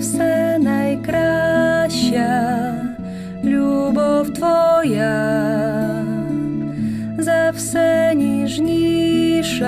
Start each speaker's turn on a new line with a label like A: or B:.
A: все найкраща, любов твоя, за все ніжніша,